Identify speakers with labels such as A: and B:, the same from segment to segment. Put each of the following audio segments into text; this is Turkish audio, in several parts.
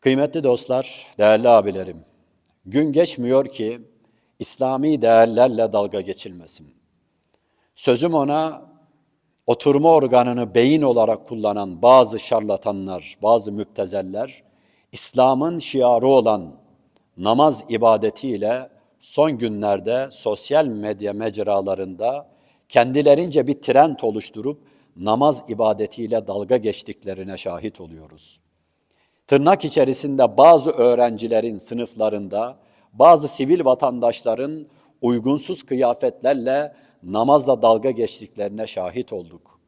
A: Kıymetli dostlar, değerli abilerim, gün geçmiyor ki İslami değerlerle dalga geçilmesin. Sözüm ona oturma organını beyin olarak kullanan bazı şarlatanlar, bazı müptezeller, İslam'ın şiarı olan namaz ibadetiyle son günlerde sosyal medya mecralarında kendilerince bir trend oluşturup namaz ibadetiyle dalga geçtiklerine şahit oluyoruz. Tırnak içerisinde bazı öğrencilerin sınıflarında, bazı sivil vatandaşların uygunsuz kıyafetlerle namazla dalga geçtiklerine şahit olduk.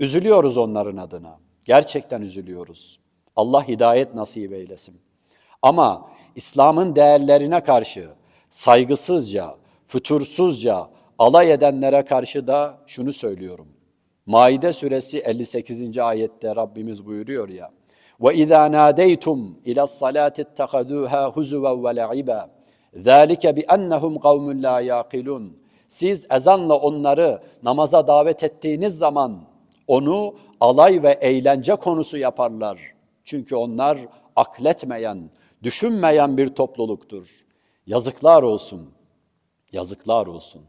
A: Üzülüyoruz onların adına. Gerçekten üzülüyoruz. Allah hidayet nasip eylesin. Ama İslam'ın değerlerine karşı saygısızca, fütursuzca alay edenlere karşı da şunu söylüyorum. Maide suresi 58. ayette Rabbimiz buyuruyor ya. İlâ salâti ittehadûhâ huzuven ve le'iba. Zâlike bi ennehum kavmun lâ yâkilûn. Siz ezanla onları namaza davet ettiğiniz zaman onu alay ve eğlence konusu yaparlar. Çünkü onlar akletmeyen, düşünmeyen bir topluluktur. Yazıklar olsun. Yazıklar olsun.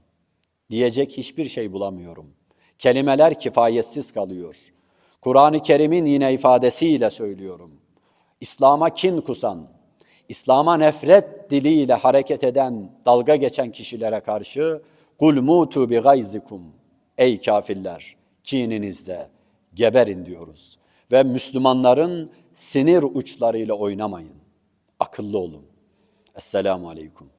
A: Diyecek hiçbir şey bulamıyorum. Kelimeler kifayetsiz kalıyor. Kur'an-ı Kerim'in yine ifadesiyle söylüyorum. İslam'a kin kusan, İslam'a nefret diliyle hareket eden, dalga geçen kişilere karşı kul mutu bi gayzikum. Ey kafirler, kininizde geberin diyoruz. Ve Müslümanların sinir uçlarıyla oynamayın. Akıllı olun. Esselamu aleyküm.